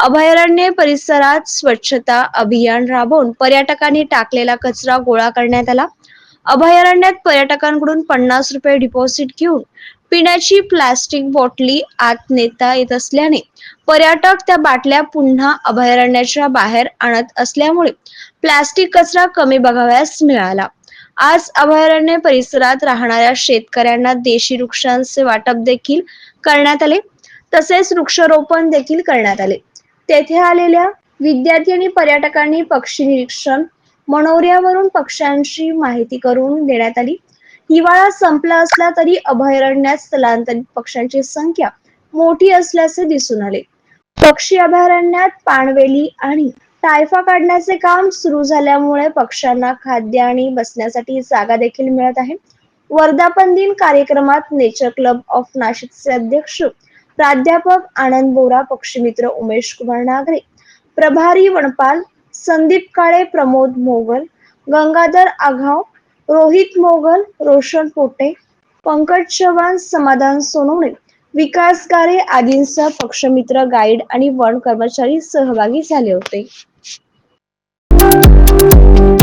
अभयारण्य परिसरात स्वच्छता अभियान राबवून पर्यटकांनी टाकलेला कचरा गोळा करण्यात आला. अभयारण्यात पर्यटकांकडून पन्नास रुपये डिपॉझिट घेऊन पिण्याची प्लास्टिक बॉटली आत नेता येत असल्याने पर्यटक त्या बाटल्या पुन्हा अभयारण्याच्या बाहेर आणत असल्यामुळे प्लास्टिक कचरा कमी बघाव्यास मिळाला. आज अभयारण्य परिसरात राहणाऱ्या शेतकऱ्यांना देशी वृक्षांचे वाटप देखील करण्यात आले. तसेच वृक्षारोपण देखील करण्यात आले. तेथे आलेल्या विद्यार्थी आणि पर्यटकांनी पक्षी निरीक्षण मनोऱ्यावरून पक्ष्यांची माहिती करून देण्यात आली. हिवाळा संपला असला तरी अभयारण्यात स्थलांतरित पक्ष्यांची संख्या मोठी असल्याचे दिसून आले. पक्षी अभयारण्यात पाणवेली आणि टायफा काढण्याचे काम सुरू झाल्यामुळे पक्ष्यांना खाद्य आणि बसण्यासाठी जागा देखील मिळत आहे. वर्धापन दिन कार्यक्रमात नेचर क्लब ऑफ नाशिकचे अध्यक्ष प्राध्यापक आनंद बोरा पक्षमित्र उमेश कुमार नागरे प्रभारी वनपाल संदीप काळे प्रमोद मोगल गंगाधर आघाव रोहित मोगल रोशन पोटे पंकज चव्हाण समाधान सोनवणे विकास कारे आदींसह पक्षमित्र गाईड आणि वन कर्मचारी सहभागी झाले होते.